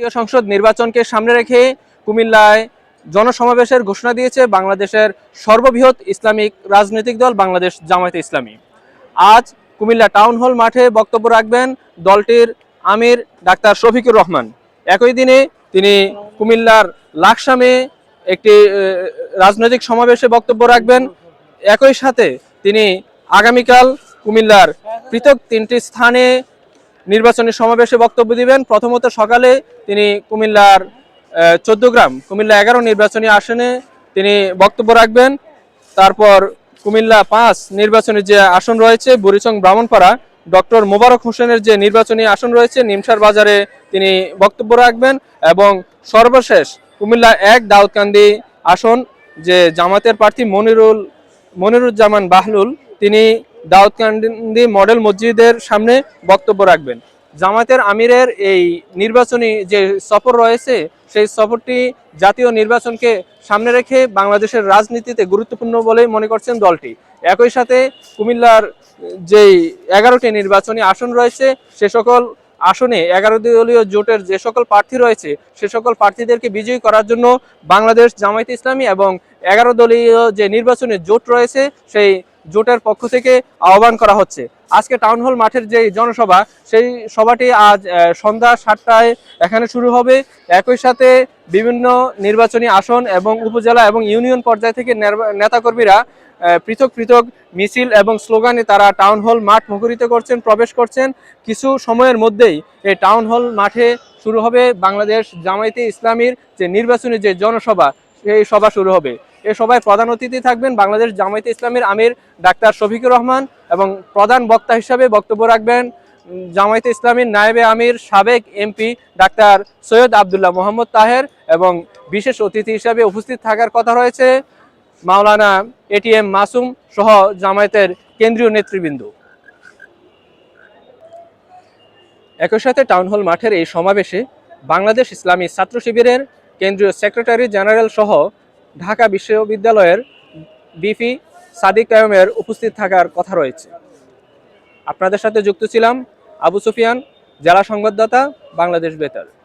জাতীয় সংসদ নির্বাচনকে সামনে রেখে কুমিল্লায় জনসমাবেশের ঘোষণা দিয়েছে বাংলাদেশের সর্ববৃহৎ ইসলামিক রাজনৈতিক দল বাংলাদেশ জামায়াতে ইসলামী। আজ কুমিল্লা টাউন হল মাঠে বক্তব্য রাখবেন দলটির আমির ডাক্তার শফিকুর রহমান। একই দিনে তিনি কুমিল্লার লাকসামে একটি রাজনৈতিক সমাবেশে বক্তব্য রাখবেন। একই সাথে তিনি আগামীকাল কুমিল্লার পৃথক তিনটি স্থানে নির্বাচনী সমাবেশে বক্তব্য দিবেন। প্রথমত সকালে তিনি কুমিল্লার চোদ্দ গ্রাম, কুমিল্লা এগারো নির্বাচনী আসনে তিনি বক্তব্য রাখবেন। তারপর কুমিল্লা পাঁচ নির্বাচনী যে আসন রয়েছে, বুড়িচং ব্রাহ্মণপাড়া, ডক্টর মোবারক হোসেনের যে নির্বাচনী আসন রয়েছে, নিমসার বাজারে তিনি বক্তব্য রাখবেন এবং সর্বশেষ কুমিল্লা এক দাউদকান্দি আসন যে জামাতের প্রার্থী মনিরুল মনিরুজ্জামান বাহলুল, তিনি দাউদকান্দি মডেল মসজিদের সামনে বক্তব্য রাখবেন। জামাতের আমিরের এই নির্বাচনী যে সফর রয়েছে, সেই সফরটি জাতীয় নির্বাচনকে সামনে রেখে বাংলাদেশের রাজনীতিতে গুরুত্বপূর্ণ বলে মনে করছেন দলটি। একই সাথে কুমিল্লার যেই এগারোটি নির্বাচনী আসন রয়েছে, সে সকল আসনে এগারো দলীয় জোটের যে সকল প্রার্থী রয়েছে, সে সকল প্রার্থীদেরকে বিজয়ী করার জন্য বাংলাদেশ জামায়াতে ইসলামী এবং এগারো দলীয় যে নির্বাচনী জোট রয়েছে, সেই জোটের পক্ষ থেকে আহ্বান করা হচ্ছে। আজকে টাউন হল মাঠের যে জনসভা, সেই সভাটি আজ সন্ধ্যা সাতটায় এখানে শুরু হবে। একই সাথে বিভিন্ন নির্বাচনী আসন এবং উপজেলা এবং ইউনিয়ন পর্যায় থেকে নেতাকর্মীরা পৃথক পৃথক মিছিল এবং স্লোগানে তারা টাউন হল মাঠ মুখরিত করছেন, প্রবেশ করছেন। কিছু সময়ের মধ্যেই এই টাউন হল মাঠে শুরু হবে বাংলাদেশ জামায়াতে ইসলামীর যে নির্বাচনী যে জনসভা, সেই সভা শুরু হবে। এ সভায় প্রধান অতিথি থাকবেন বাংলাদেশ জামায়াতে ইসলামীর আমির ডাক্তার শফিকুর রহমান এবং প্রধান বক্তা হিসাবে বক্তব্য রাখবেন জামায়াতে ইসলামীর নায়েবে আমির, সাবেক এমপি ডাক্তার সৈয়দ আবদুল্লাহ মোহাম্মদ তাহের এবং বিশেষ অতিথি হিসাবে উপস্থিত থাকার কথা রয়েছে মাওলানা এটিএম মাসুম সহ জামায়াতের কেন্দ্রীয় নেতৃবৃন্দ। একই সাথে টাউন হল মাঠের এই সমাবেশে বাংলাদেশ ইসলামী ছাত্র শিবিরের কেন্দ্রীয় সেক্রেটারি জেনারেল সহ ঢাকা বিশ্ববিদ্যালয়ের বিপি সাদিক কায়মের উপস্থিত থাকার কথা রয়েছে। আপনাদের সাথে যুক্ত ছিলাম আবু সুফিয়ান, জেলা সংবাদদাতা, বাংলাদেশ বেতার।